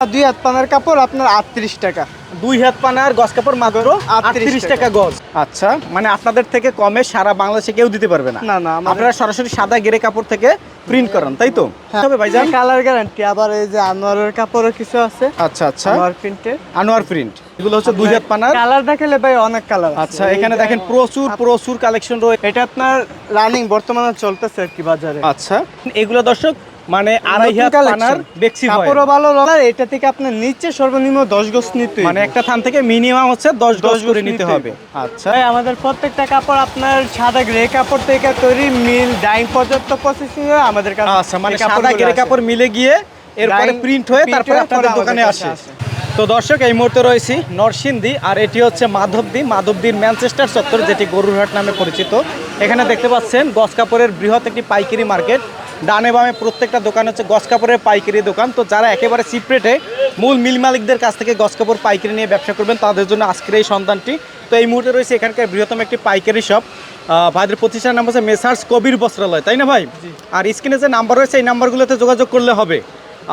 দুই হাত পানার কাপড় আপনার আটত্রিশ টাকা। দুই হাত পানার গজ কাপড় মাত্র আটত্রিশ টাকা। গজ আচ্ছা। মানে আপনাদের থেকে কমে সারা বাংলাদেশে কেউ দিতে পারবে না। না, না, আপনারা সরাসরি সাদা গেরে কাপড় থেকে প্রিন্ট করান তাই তো? ভাইজান কালার গ্যারান্টি আবার এই যে আনোয়ারের কাপড়ও কিছু আছে। আচ্ছা আচ্ছা। আনোয়ার প্রিন্টের আনোয়ার প্রিন্ট এগুলো হচ্ছে দুই হাত পানার। কালার দেখালে ভাই অনেক কালার আচ্ছা এখানে দেখেন প্রচুর প্রচুর কালেকশন রয়েছে এটা আপনার রানিং বর্তমানে চলতেছে আর কি বাজারে। আচ্ছা। এগুলো দর্শক মানে আড়াই হাত পানার collection। বেক্সি কাপড়ও ভালো রঙের এটা থেকে আপনার নিচে সর্বনিম্ন দশ গজ নিতে মানে একটা থান থেকে মিনিমাম হচ্ছে দশ দশ গজ করে নিতে হবে। আচ্ছা। ভাই আমাদের প্রত্যেকটা কাপড় আপনার সাদা গ্রে কাপড় থেকে তৈরি মিল ডাইং পর্যন্ত প্রসেসিং আমাদের কাছে আচ্ছা মানে সাদা গেরে। কাপড় মিলে গিয়ে এরপরে প্রিন্ট হয়ে তারপরে আপনাদের দোকানে আসে। আসে। তো দর্শক এই মুহূর্তে রয়েছি নরসিংদী আর এটি হচ্ছে মাধবদী মাধবদীর ম্যানচেস্টার চত্বর যেটি গরুরহাট নামে পরিচিত। এখানে দেখতে পাচ্ছেন গস কাপড়ের বৃহৎ একটি পাইকারি মার্কেট। ডানে বামে প্রত্যেকটা দোকান হচ্ছে গস কাপড়ের পাইকারি দোকান। তো যারা একেবারে সিপ্রেটে মূল মিল মালিকদের কাছ থেকে গস কাপড় পাইকারি নিয়ে ব্যবসা করবেন তাদের জন্য আজকের এই সন্তানটি তো এই মুহূর্তে রয়েছে এখানকার বৃহত্তম একটি পাইকারি শপ। ভাইদের প্রতিষ্ঠানের নাম হচ্ছে মেসার্স কবির বস্ত্রালয় তাই না ভাই? আর স্ক্রিনে যে নাম্বার রয়েছে এই নাম্বারগুলোতে যোগাযোগ করলে হবে।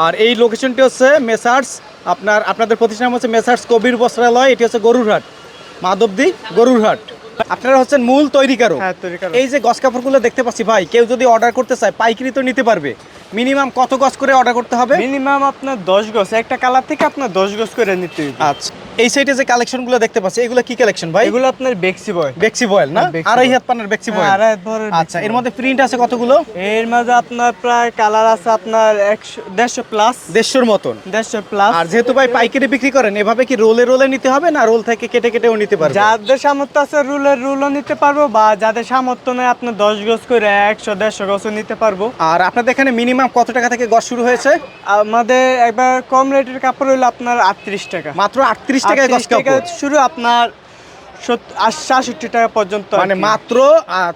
আর এই লোকেশনটি হচ্ছে মেসার্স আপনার আপনাদের প্রতিষ্ঠান নাম হচ্ছে মেসার্স কবির বস্ত্রালয় এটি হচ্ছে গরুরহাট মাধবদী গরুরহাট। আপনারা হচ্ছেন মূল তৈরিকারক। হ্যাঁ। এই যে গস কাপড়গুলো দেখতে পাচ্ছি ভাই কেউ যদি অর্ডার করতে চায় পাইকারি তো নিতে পারবে। মিনিমাম কত গজ করে অর্ডার করতে হবে? মিনিমাম আপনার দশ গজ একটা কালার থেকে আপনার দশ গজ করে নিতে হবে। আচ্ছা। এই সাইডে যে কালেকশনগুলো দেখতে পাচ্ছি এগুলো কি কালেকশন ভাই? এগুলো আপনার বেক্সি বয় বেক্সি বয়েল না? হ্যাঁ, আড়াই হাত পানার বেক্সি হ্যাঁ, বয়েল আড়াই ভরের আচ্ছা এর মধ্যে প্রিন্ট আছে কতগুলো? এর মাঝে আপনার প্রায় কালার আছে আপনার একশো দেড়শো প্লাস দেড়শোর মতন। দেড়শো প্লাস আর যেহেতু ভাই পাইকারি বিক্রি করেন এভাবে কি রোলে রোলে নিতে হবে না রোল থেকে কেটে কেটেও নিতে পারবে? যাদের সামর্থ্য আছে রুলের রুলও নিতে পারব বা যাদের সামর্থ্য নেই আপনার দশ গজ করে একশো দেড়শো গজও নিতে পারব। আর আপনাদের এখানে মিনিমাম কত টাকা থেকে গজ শুরু হয়েছে? আমাদের একবার কম রেটের কাপড় হইল আপনার আটত্রিশ টাকা। মাত্র আটত্রিশ টাকায় গজ 38 টাকা কাপড় শুরু আপনার সাতষট্টি টাকা পর্যন্ত মানে মাত্র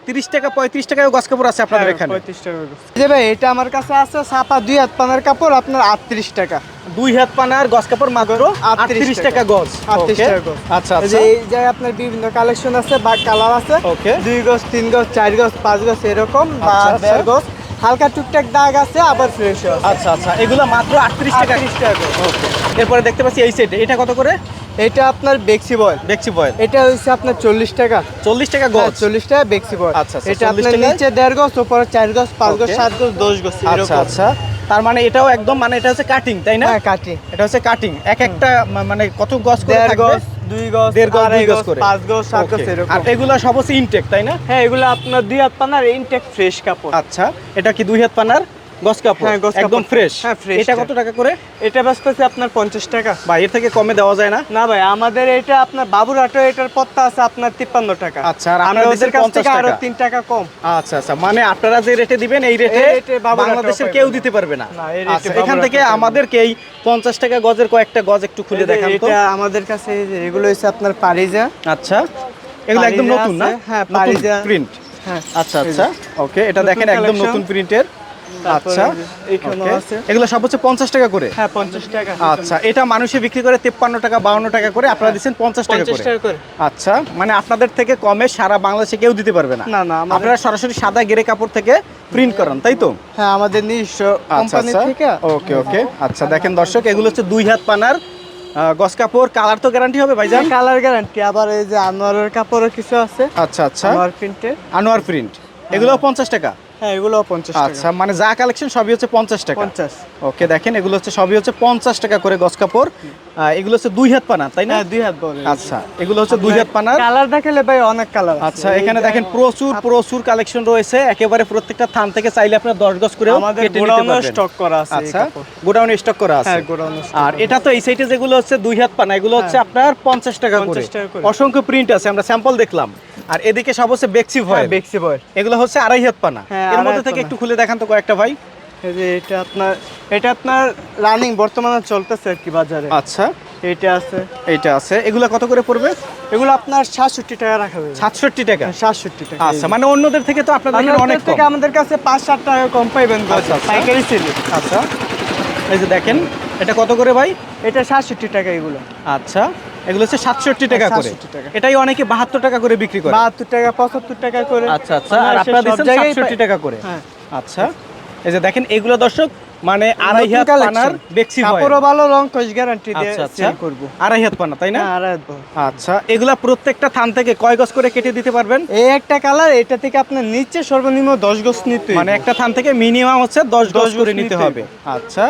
তিরিশ টাকা পঁয়ত্রিশ টাকায় কাপড় আছে আপনাদের হ্যাঁ, এখানে। 35 টাকা যে ভাই এটা আমার কাছে আছে ছাপা দুই হাত পানার কাপড় আপনার আটত্রিশ টাকা। দুই হাত পানার গজ কাপড় আটত্রিশ টাকা। 38 Okay? টাকা। আচ্ছা এই আচ্ছা। যে এই জায়গায় আপনার বিভিন্ন কালেকশন আছে বা কালার আছে। Okay. দুই গছ তিন গছ চার গছ পাঁচ গছ এরকম বা আচ্ছা, আচ্ছা। দেড় গজ হালকা টুকটাক দাগ আছে আবার ফ্রেশ আচ্ছা আচ্ছা। এগুলো মাত্র আটত্রিশ টাকা। 38 টাকা। ওকে এরপরে দেখতে পাচ্ছি এই সেট এটা কত করে? এটা আপনার বেক্সি বয় দেখছি বয়েল এটা হচ্ছে আপনার চল্লিশ টাকা। চল্লিশ টাকা হ্যাঁ, গজ চল্লিশ টাকা বেক্সি আচ্ছা, আচ্ছা, এটা আপনার নিচে দেড় গজ উপরে চার গজ পাঁচ গজ সাত গজ দশ গজ আচ্ছা আচ্ছা। তার মানে এটাও একদম মানে এটা হচ্ছে কাটিং তাই না? হ্যাঁ কাটি এটা হচ্ছে কাটিং এক একটা মানে কত গজ করে থাকবে? দুই গজ দেড় গজ আড়াই দুই গজ করে। পাঁচ গজ সাত গজ Okay. এরকম। আর এগুলো সব হচ্ছে ইনটেক তাই না? হ্যাঁ এগুলো আপনার দুই হাত পানার ইনটেক ফ্রেশ কাপড়। আচ্র এটা কি দুই হাত পানার? কাপড় হ্যাঁ, গজ একদম ফ্রেশ হ্যাঁ, fresh এটা কত টাকা করে? এটা বেচতেছে আপনার পঞ্চাশ টাকা। বা এর থেকে কমে দেওয়া যায় না? না ভাই আমাদের এটা আপনার বাবুরহাটে এটার পত্তা আছে আপনার তিপ্পান্ন টাকা। আচ্ছা, আর আমরা ওদের কাছ থেকে আরও তিন টাকা কম। আচ্ছা আচ্ছা মানে আপনারা যে রেটে দিবেন এই রেটে এই রেটে বাবুরহাটেও বাংলাদেশের কেউ দিতে পারবে না। না, এই রেটে আচ্ছা এখান থেকে আমাদেরকে এই পঞ্চাশ টাকা গজের কয়েকটা গজ একটু খুলে দেখান এটা আমাদের কাছে এগুলো হচ্ছে আপনার পারিজা আচ্ছা এগুলো একদম নতুন না? হ্যাঁ, পারিজা। প্রিন্ট হ্যাঁ আচ্ছা আচ্ছা ওকে এটা দেখেন একদম নতুন প্রিন্টের আচ্ছা। এগুলো সব হচ্ছে পঞ্চাশ টাকা করে? হ্যাঁ পঞ্চাশ টাকা। আচ্ছা এটা মানুষে বিক্রি করে তেপ্পান্ন টাকা বাউন্ন টাকা করে আপনারা দিচ্ছেন পঞ্চাশ টাকা করে। আচ্ছা মানে আপনাদের থেকে কমে সারা বাংলাদেশে কেউ দিতে পারবে না। না, না, আপনারা সরাসরি সাদা গেরে কাপড় থেকে প্রিন্ট করান তাই তো? হ্যাঁ আমাদের নিজস্ব আচ্ছা কোম্পানি আচ্ছা থেকে। ওকে ওকে আচ্ছা দেখেন দর্শক এগুলো হচ্ছে দুই হাত পানার গস কাপড়। কালার তো গ্যারান্টি হবে ভাইজান? কালার গ্যারান্টি আবার এই যে আনোয়ারের কাপড়ও কিছু আছে। আচ্ছা আচ্ছা। আনোয়ার প্রিন্টের আনোয়ার প্রিন্ট এগুলো পঞ্চাশ টাকা? হ্যাঁ এগুলো পঞ্চাশ আচ্ছা মানে যা কালেকশন সবই হচ্ছে পঞ্চাশ টাকা। পঞ্চাশ। ওকে দেখেন এগুলো হচ্ছে সবই হচ্ছে পঞ্চাশ টাকা করে গস কাপড়। এগুলো হচ্ছে দুই হাত পানা তাই না? হ্যাঁ দুই হাত বড় আচ্ছা এগুলো হচ্ছে দুই হাত পানার। কালার দেখালে ভাই অনেক কালার আচ্ছা এখানে দেখেন প্রচুর প্রচুর কালেকশন রয়েছে। একেবারে প্রত্যেকটা থান থেকে চাইলে আপনার দশ গজ করে আমাদের গোডাউনে স্টক করা আছে আচ্ছা। গোডাউনে স্টক করা আছে। হ্যাঁ গোডাউনে আর এটা তো এই সাইডে যেগুলো হচ্ছে দুই হাত পানা এগুলো হচ্ছে আপনার পঞ্চাশ টাকা করে। 50 টাকা করে। অসংখ্য প্রিন্ট আছে আমরা স্যাম্পল দেখলাম। আর এদিকে সব হচ্ছে বেক্সি ভয় বেক্সি বয় এগুলো হচ্ছে আড়াই হাত পানা। হ্যাঁ, এর মধ্যে থেকে একটু খুলে দেখান তো কয়েকটা ভাই। এই যে এটা আপনার এটা আপনার রানিং বর্তমানে চলতেছে আর কি বাজারে। আচ্ছা। এটা আছে। এইটা আছে। এগুলো কত করে পড়বে? এগুলো আপনার সাতষট্টি টাকা রাখা যাবে। সাতষট্টি টাকা? সাতষট্টি টাকা। আচ্ছা মানে অন্যদের থেকে তো আপনাদের অনেক থেকে আমাদের কাছে পাঁচ সাত টাকা কম পাইবেন আচ্ছা, আচ্ছা। পাইকারি সেল। আচ্ছা। এই যে দেখেন এটা কত করে ভাই? এটা সাতষট্টি টাকা এগুলো। আচ্ছা। এগুলো হচ্ছে সাতষট্টি টাকা করে। এটাই অনেকে বাহাত্তর টাকা করে বিক্রি করে। বাহাত্তর টাকা পঁচাত্তর টাকা করে। আচ্ছা আচ্ছা আর আপনারা দিচ্ছেন সাতষট্টি টাকা করে। হ্যাঁ। আচ্ছা এই যে দেখেন এগুলো দর্শক মানে আড়াই হাত। পানার বেক্সি কাপড়ও ভালো রং গ্যারান্টি দিয়ে আচ্ছা আচ্ছা। সেল করব। আড়াই হাত পানা তাই না? হ্যাঁ আড়াই হাত। আচ্ছা এগুলা প্রত্যেকটা থান থেকে কয় গজ করে কেটে দিতে পারবেন? এই একটা কালার এটা থেকে আপনার নিচে সর্বনিম্ন দশ গজ নিতে মানে একটা থান থেকে মিনিমাম হচ্ছে 10 গজ করে নিতে হবে। আচ্ছা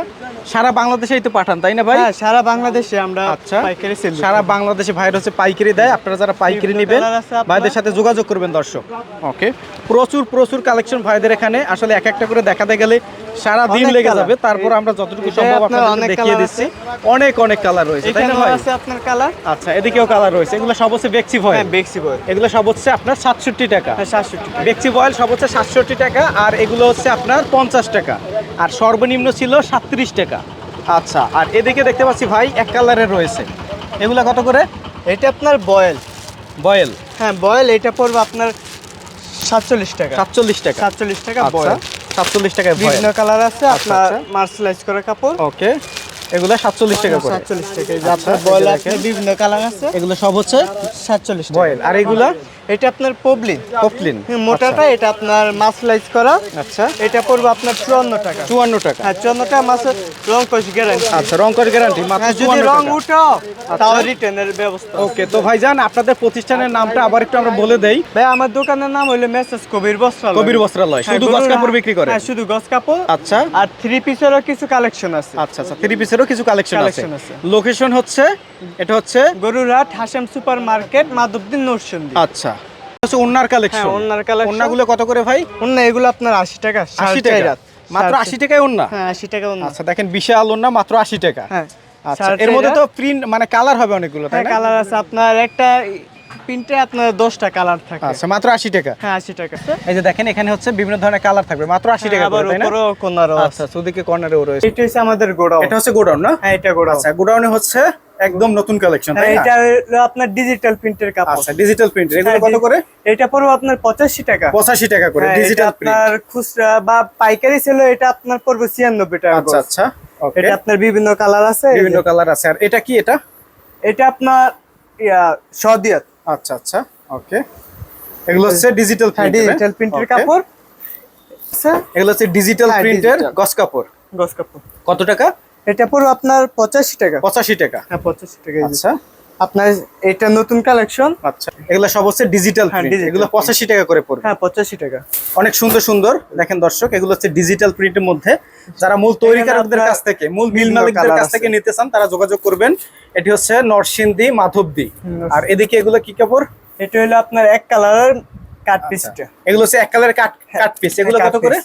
সারা বাংলাদেশেই তো পাঠান তাই না ভাই? হ্যাঁ সারা বাংলাদেশে আমরা আচ্ছা পাইকারি সেল সারা বাংলাদেশে ভাইরা হচ্ছে পাইকারি দেয় আপনারা যারা পাইকারি নেবেন। ভাইদের সাথে যোগাযোগ করবেন দর্শক। ওকে প্রচুর প্রচুর কালেকশন ভাইদের এখানে। আসলে এক একটা করে দেখাতে গেলে সারা দিন লেগে colour। যাবে তারপর আমরা যতটুকু সম্ভব আপনাদের দেখিয়ে দিচ্ছি। অনেক অনেক কালার রয়েছে তাই না ভাই? আছে আপনার কালার। আচ্ছা এদিকেও কালার রয়েছে। এগুলো সব হচ্ছে বেক্সি হ্যাঁ বেক্সি বয় এগুলো সব হচ্ছে আপনার সাতষট্টি টাকা। হ্যাঁ সাতষট্টি বেক্সি ভয়েল সব হচ্ছে সাতষট্টি টাকা আর এগুলো হচ্ছে আপনার পঞ্চাশ টাকা। আর সর্বনিম্ন ছিল সাতত্রিশ টাকা। আচ্ছা আর এদিকে দেখতে পাচ্ছি ভাই এক কালারের রয়েছে। এগুলো কত করে? এটা আপনার বয়েল। বয়েল? হ্যাঁ বয়েল এটা পড়বে আপনার সাতচল্লিশ টাকা। সাতচল্লিশ টাকা। সাতচল্লিশ টাকা আচ্ছা। বয়েল। সাতচল্লিশ টাকায় বিভিন্ন কালার আছে আপনার আচ্ছা। মার্সেলাইজ করা কাপড়। ওকে। এগুলো সাতচল্লিশ টাকা করে। সাতচল্লিশ টাকা এই যে আচ্ছা, আপনার বয়েল আছে বিভিন্ন কালার আছে? এগুলো সব হচ্ছে সাতচল্লিশ বয়েল। আর এগুলা? এটা আপনার পবলিন। মোটাটা এটা আপনার মাসলাইজ করা। আচ্ছা। এটা পড়বে আপনার চুয়ান্ন টাকা। চুয়ান্ন টাকা। হ্যাঁ চুয়ান্ন টাকা রং গ্যারান্টি আচ্ছা রং গ্যারান্টি হ্যাঁ যদি রং উঠো তাও রিটার্নের ব্যবস্থা ওকে তো ভাইজান আপনাদের প্রতিষ্ঠানের নামটা আবার একটু আমরা বলে দেই। ভাই আমার দোকানের নাম হইল মেসেজ কবির বস্ত্রালয়। কবির বস্ত্রালয় হ্যাঁ, শুধু গরুর গস কাপড় বিক্রি করে? হ্যাঁ শুধু গস কাপড় আচ্ছা। আর থ্রি পিসেরও কিছু কালেকশন আছে। আচ্ছা আচ্ছা থ্রি পিসেরও কিছু কালেকশন আছে। লোকেশন হচ্ছে এটা হচ্ছে গরুরহাট হাসাম সুপার মার্কেট মাধবদিন নরসিংদী। আচ্ছা। হচ্ছে ওনার কালেকশন হ্যাঁ ওনার কালেকশন ওনাগুলো কত করে ভাই? অন্য এগুলো আপনার আশি টাকা আশি সাড়ে টাকা। মাত্র সাড়ে আশি টাকায় ওন্না হ্যাঁ আশি টাকা অন্য আচ্ছা দেখেন বিশাল ওন্না মাত্র আশি টাকা। হ্যাঁ আচ্ছা এর মধ্যে তো প্রিন্ট মানে কালার হবে অনেকগুলো তাই হ্যাঁ না? কালার আছে আপনার একটা প্রিন্টে আপনার দশটা কালার থাকে। আচ্ছা মাত্র আশি টাকা। হ্যাঁ আশি টাকা। এই যে দেখেন এখানে হচ্ছে বিভিন্ন ধরনের কালার থাকবে। মাত্র আশি টাকা হ্যাঁ, আবার তাই না? উপরেও কোনারও আচ্ছা কর্নারেও রয়েছে। এটা হচ্ছে আমাদের গোড়াও এটা হচ্ছে গোডাউন না? হ্যাঁ এটা গোড়াও আচ্ছা গোডাউনে হচ্ছে একদম নতুন কালেকশন হ্যাঁ এটা আপনার ডিজিটাল প্রিন্টের কাপড়। আচ্ছা ডিজিটাল প্রিন্ট এগুলো হ্যাঁ, কত করে? এটা পড়বে আপনার পঁচাশি টাকা। পঁচাশি টাকা করে হ্যাঁ, ডিজিটাল প্রিন্ট আপনার খুচরা বা পাইকারি ছিল এটা আপনার পড়বে ছিয়ানব্বই টাকা আচ্ছা আচ্ছা এটা আপনার বিভিন্ন কালার আছে বিভিন্ন কালার আছে। আর এটা কি এটা? এটা আপনার ইয়া সদিয়াত। আচ্ছা আচ্ছা ওকে এগুলো হচ্ছে ডিজিটাল প্রিন্ট ডিজিটাল প্রিন্টের কাপড়। আচ্ছা এগুলো হচ্ছে ডিজিটাল হ্যাঁ, প্রিন্টের গস কাপড়। গস কাপড়। কত টাকা? এটা পুরো আপনার পঁচাশি টাকা। পঁচাশি টাকা। হ্যাঁ পঁচাশি টাকা আচ্ছা। আপনার এটা নতুন কালেকশন। আচ্ছা এগুলো সব হচ্ছে ডিজিটাল হ্যাঁ, এগুলো পঁচাশি টাকা করে পড়বে। হ্যাঁ পঁচাশি টাকা। অনেক সুন্দর সুন্দর দেখেন দর্শক এগুলো হচ্ছে ডিজিটাল প্রিন্টের মধ্যে। যারা মূল তৈরিকারকদের কাছ থেকে মূল মিল মালিকদের কাছ থেকে নিতে চান তারা যোগাযোগ করবেন। এটি হচ্ছে নরসিংদী মাধবদী। আর এদিকে এগুলো কি কাপড়? এটা হলো আপনার এক কালারের কাট পিসটা এগুলো হচ্ছে এক কালারের কাট কাট পিস এগুলো কত করে?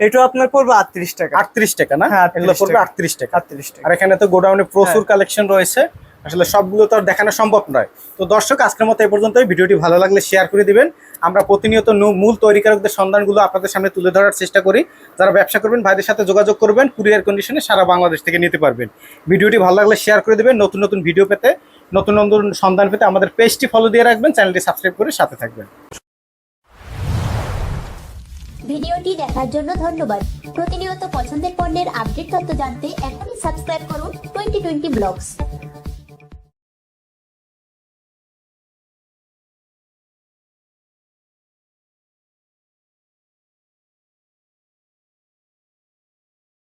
এটা আপনার পড়বে আটত্রিশ টাকা। আটত্রিশ টাকা না? হ্যাঁ, এগুলো পড়বে আটত্রিশ টাকা। আটত্রিশ টাকা। আর এখানে তো গোডাউনে প্রচুর হ্যাঁ। কালেকশন রয়েছে। আসলে সবগুলো তো দেখানো সম্ভব নয়। তো দর্শক, আজকের মতো এই পর্যন্তই। ভিডিওটি ভালো লাগলে শেয়ার করে দিবেন। আমরা প্রতিনিয়ত মূল তৈরিকারকদের সন্ধানগুলো আপনাদের সামনে তুলে ধরার চেষ্টা করি। যারা ব্যবসা করবেন, ভাইদের সাথে যোগাযোগ করবেন, কুরিয়ার কন্ডিশনে সারা বাংলাদেশ থেকে নিতে পারবেন। ভিডিওটি ভালো লাগলে শেয়ার করে দেবেন। নতুন নতুন ভিডিও পেতে, নতুন নতুন সন্ধান পেতে আমাদের পেজটি ফলো দিয়ে রাখবেন চ্যানেলটি সাবস্ক্রাইব করে সাথে থাকবেন। ভিডিওটি দেখার জন্য ধন্যবাদ। প্রতিনিয়ত পছন্দের পণ্যের আপডেট তথ্য জানতে এখনই সাবস্ক্রাইব করুন টোয়েন্টি টোয়েন্টি ব্লগস।